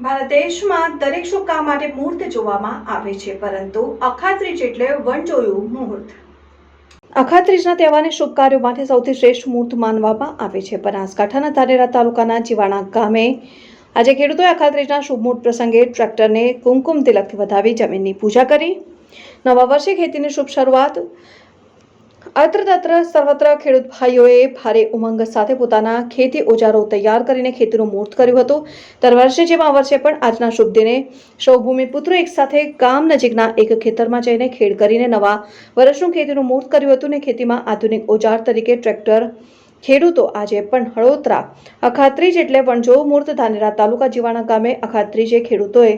ભારત દેશમાં દરેક શુભ માટે મુહૂર્ત જોવામાં આવે છે, પરંતુ અખાત્રીજ એટલે વણજોયું મુહૂર્ત. અખાત્રીજના તહેવારને શુભ કાર્યો માટે સૌથી શ્રેષ્ઠ મુહૂર્ત માનવામાં આવે છે. બનાસકાંઠાના ધાનેરા તાલુકાના જીવાણા ગામે આજે ખેડૂતોએ અખાત્રીજના શુભ મુહૂર્ત પ્રસંગે ટ્રેક્ટરને કુમકુમ તિલકથી વધાવી જમીનની પૂજા કરી. નવા વર્ષે ખેતીની શુભ શરૂઆત અત્ર તત્ર સર્વત્ર ખેડૂત ભાઈઓએ ભારે ઉમંગ સાથે પોતાના ખેતી ઓજારો તૈયાર કરીને ખેતીનું મુહૂર્ત કર્યું હતું. દર વર્ષે જેમ વર્ષે પણ આજના શુભ દિને સૌ ભૂમિપુત્રો એકસાથે ગામ નજીકના એક ખેતરમાં જઈને ખેડ કરીને નવા વર્ષનું ખેતીનું મુહૂર્ત કર્યું હતું ને ખેતીમાં આધુનિક ઓજાર તરીકે ટ્રેક્ટર, ખેડૂતો આજે પણ હળોતરા. અખાત્રીજ એટલે વણજો મુહૂર્ત ધાનેરા તાલુકા જીવાણા ગામે અખાત્રીજે ખેડૂતોએ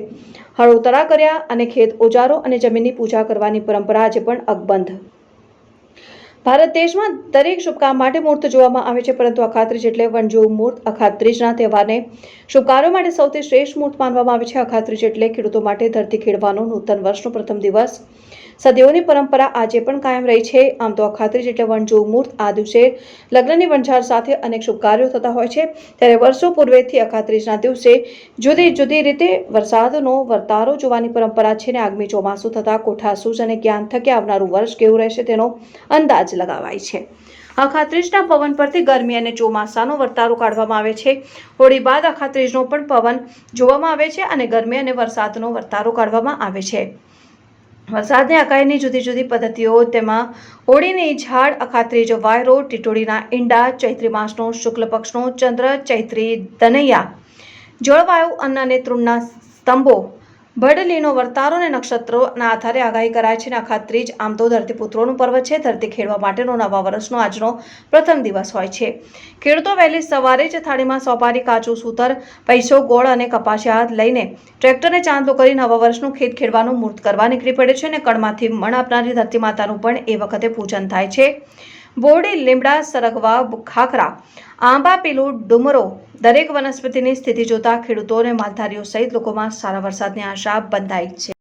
હળોતરા કર્યા અને ખેત ઓજારો અને જમીનની પૂજા કરવાની પરંપરા આજે પણ અકબંધ ભારત દેશમાં દરેક શુભ કામ માટે મુહૂર્ત જોવામાં આવે છે, પરંતુ અખાત્રીજ એટલે વનજો મુહૂર્ત, અખાત્રીજના તહેવારને શુભકારો માટે સૌથી શ્રેષ્ઠ મુહૂર્ત માનવામાં આવે છે. અખાત્રીજ એટલે ખેડૂતો માટે ધરતી ખેડવાનો નૂતન વર્ષનો પ્રથમ દિવસ. સદીઓની પરંપરા આજે પણ કાયમ રહી છે. આમ તો અખાત્રીજ એટલે વનજો મુહૂર્ત આ દિવસે લગ્નની વણઝાર સાથે અનેક શુભ કાર્યો થતા હોય છે. ત્યારે વર્ષો પૂર્વેથી અખાત્રીજના દિવસે જુદી જુદી રીતે વરસાદનો વર્તારો જોવાની પરંપરા છે ને આગમી ચોમાસું થતાં કોઠાસૂઝ અને જ્ઞાન થકી આવનારું વર્ષ કેવું રહેશે તેનો અંદાજ લગાવાય છે. અખાત્રીજના પવન પરથી ગરમી અને ચોમાસાનો વર્તારો કાઢવામાં આવે છે. હોળી બાદ અખાત્રીજનો પણ પવન જોવામાં આવે છે અને ગરમી અને વરસાદનો વર્તારો કાઢવામાં આવે છે. વરસાદને અકાઈની જુદી જુદી પદ્ધતિઓ તેમાં હોળીની ઝાડ અખાત્રીજ વાયરો ટીટોડીના ઈંડા, ચૈત્રી માસનો શુક્લ પક્ષનો ચંદ્ર, ચૈત્રી દનૈયા જળવાયુ અન્ન અને તૃણના સ્તંભો ભડલીનો વર્તારો અને નક્ષત્રોના આધારે આગાહી કરાય છે અને અખાત્રીજ આમ તો ધરતીપુત્રોનું પર્વ છે. ધરતી ખેડવા માટેનો નવા વર્ષનો આજનો પ્રથમ દિવસ હોય છે. ખેડૂતો વહેલી સવારે જ થાળીમાં સોપારી, કાચું સૂતર, પૈસો, ગોળ અને કપાસિયા લઈને ટ્રેક્ટરને ચાંદલો કરી નવા વર્ષનું ખેત ખેડવાનું મૂર્ત કરવા નીકળી પડે છે અને કણમાંથી મણ આપનારી ધરતી માતાનું પણ એ વખતે પૂજન થાય છે. બોરડી લીમડા, સરગવા, ખાખરા, આંબા, પીલું, ડુમરો દરેક વનસ્પતિની સ્થિતિ જોતા ખેડૂતો અને માલધારીઓ સહિત લોકોમાં સારા વરસાદની આશા બંધાઈ છે.